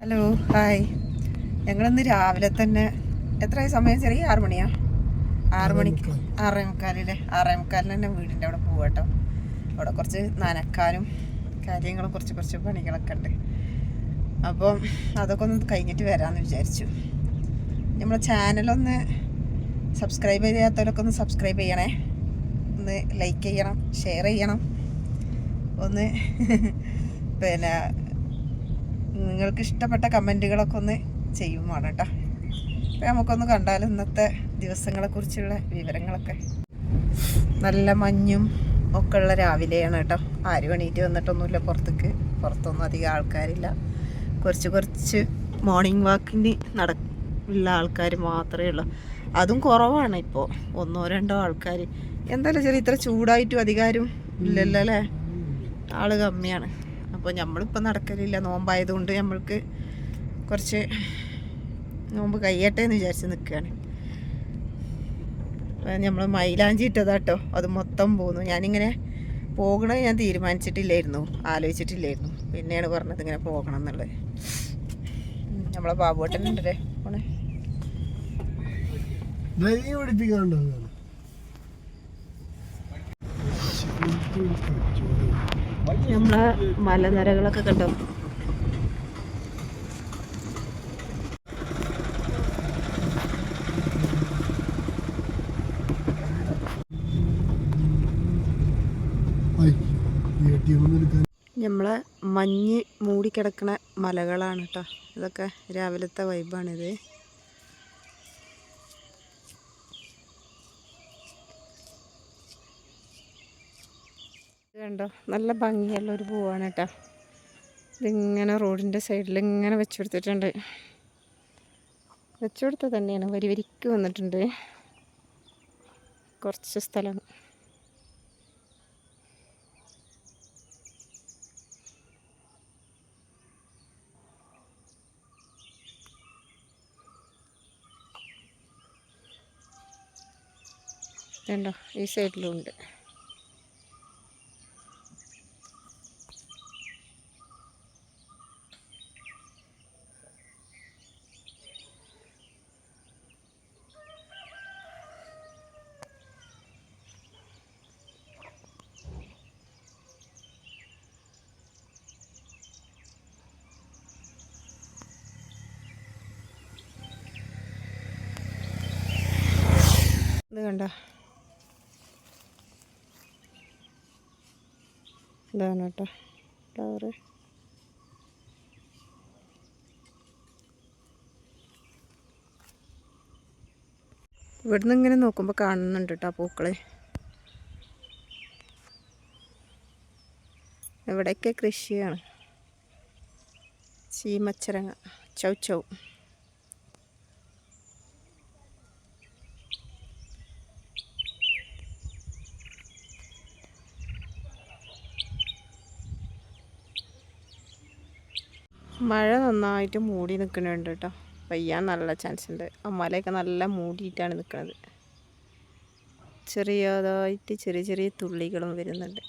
Hello hi ഞങ്ങളിന്ന് രാവിലെ തന്നെ എത്രയായി സമയം? ചെറിയ ആറു മണിയാ? ആറു മണിക്ക് ആറേ മുക്കാലില്ലേ ആറേ മുക്കാലിന് തന്നെ വീടിന്റെ അവിടെ പോവട്ടോ കേട്ടോ. അവിടെ കുറച്ച് നനക്കാനും കാര്യങ്ങളും കുറച്ച് കുറച്ച് പണികളൊക്കെ ഉണ്ട്. അപ്പം അതൊക്കെ ഒന്ന് കഴിഞ്ഞിട്ട് വരാമെന്ന് വിചാരിച്ചു. നമ്മളെ ചാനലൊന്ന് സബ്സ്ക്രൈബ് ചെയ്യാത്തവരൊക്കെ ഒന്ന് സബ്സ്ക്രൈബ് ചെയ്യണേ. ഒന്ന് ലൈക്ക് ചെയ്യണം ഷെയർ ചെയ്യണം. ഒന്ന് പിന്നെ നിങ്ങൾക്ക് ഇഷ്ടപ്പെട്ട കമന്റുകളൊക്കെ ഒന്ന് ചെയ്യും വേണം കേട്ടോ അപ്പം നമുക്കൊന്ന് കണ്ടാലും ഇന്നത്തെ ദിവസങ്ങളെക്കുറിച്ചുള്ള വിവരങ്ങളൊക്കെ. നല്ല മഞ്ഞും ഒക്കെ ഉള്ള രാവിലെയാണ് കേട്ടോ. ആരും എണീറ്റ് വന്നിട്ടൊന്നുമില്ല പുറത്തേക്ക്. പുറത്തൊന്നും അധികം ആൾക്കാരില്ല. കുറച്ച് കുറച്ച് മോർണിംഗ് വാക്കിന് നട ആൾക്കാർ മാത്രമേ ഉള്ളൂ. അതും കുറവാണ് ഇപ്പോൾ. ഒന്നോ രണ്ടോ ആൾക്കാർ എന്തായാലും ചെറിയ ഇത്ര ചൂടായിട്ടും അധികാരം ഇല്ലല്ലോ അല്ലേ? ആൾ കമ്മിയാണ്. അപ്പോൾ നമ്മളിപ്പോൾ നടക്കലില്ല. നോമ്പായതുകൊണ്ട് നമ്മൾക്ക് കുറച്ച് നോമ്പ് കഴിയട്ടെ എന്ന് വിചാരിച്ച് നിൽക്കുകയാണ് നമ്മൾ മൈലാഞ്ചി ഇട്ടതാട്ടോ. അത് മൊത്തം പോന്നു. ഞാനിങ്ങനെ പോകണത് ഞാൻ തീരുമാനിച്ചിട്ടില്ലായിരുന്നു. ആലോചിച്ചിട്ടില്ലായിരുന്നു. പിന്നെയാണ് പറഞ്ഞത് ഇങ്ങനെ പോകണം എന്നുള്ളത്. നമ്മളെ ബാബുവേട്ടനുണ്ടല്ലേ പോണേ. ധൈര്യം നമ്മളെ മലനിരകളൊക്കെ കണ്ടോ? നമ്മളെ മഞ്ഞ് മൂടിക്കിടക്കണ മലകളാണ് കേട്ടോ ഇതൊക്കെ രാവിലത്തെ വൈബാണിത് കണ്ടോ? നല്ല ഭംഗിയുള്ള ഒരു പൂവാണ് കേട്ടോ. ഇതിങ്ങനെ റോഡിന്റെ സൈഡിൽ ഇങ്ങനെ വെച്ചു കൊടുത്തിട്ടുണ്ട്. വെച്ചു തന്നെയാണ്. വരി വരിക്ക് വന്നിട്ടുണ്ട്. കുറച്ച് സ്ഥലം. കണ്ടോ ഈ സൈഡിലും ഉണ്ട്. കണ്ടോ? ഇതാണ് കേട്ടോ ഫ്ലവർ ഇവിടുന്ന് ഇങ്ങനെ നോക്കുമ്പോൾ കാണുന്നുണ്ട് കേട്ടോ പൂക്കളെ. ഇവിടെയൊക്കെ കൃഷിയാണ്. ചീമച്ചരങ്ങ. ചൗ ചൗ. മഴ നന്നായിട്ട് മൂടി നിൽക്കുന്നുണ്ട് കേട്ടോ. പെയ്യാൻ നല്ല ചാൻസ് ഉണ്ട്. ആ മലയൊക്കെ നല്ല മൂടിയിട്ടാണ് നിൽക്കുന്നത് ചെറിയതായിട്ട് ചെറിയ ചെറിയ തുള്ളികളും വരുന്നുണ്ട്.